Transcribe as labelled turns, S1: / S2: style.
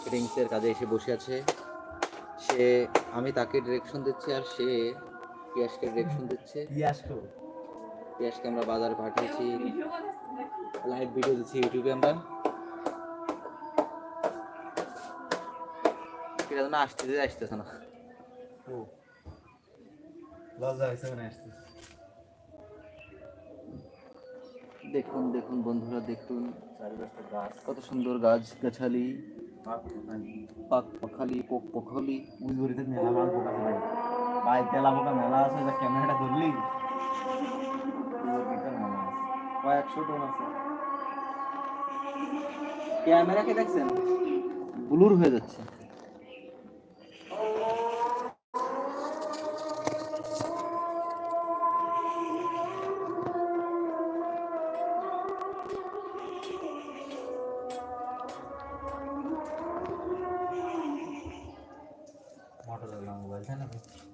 S1: ফিটিংসের কাজে এসে বসে আছে। সে আমি তাকে ডিরেকশন দিচ্ছি আর সে পিয়াসকে ডিরেকশন দিচ্ছে। পিয়াসকে? আমরা বাজারে পাঠিয়েছি। লাইভ ভিডিও দিচ্ছি ইউটিউবে আমরা। এটা যেন আসতেছে আসতেছে না।
S2: আসতে।
S1: দেখুন দেখুন বন্ধুরা দেখুন।
S2: চারিপাশটা গাছ
S1: কত সুন্দর গাছ গাছালি। পাখালি পোক পোখলি
S2: ওই গড়িতে মেলা মাল পোকা ভাই ভাই তেলা পোকা মেলা আছে যা ক্যামেরাটা ধরলি পুরো দিকটা মেলা আছে কয়েকশো টন আছে
S1: ক্যামেরাকে দেখছেন ব্লুর হয়ে যাচ্ছে
S2: लग रहा मोबाइल था ना भाई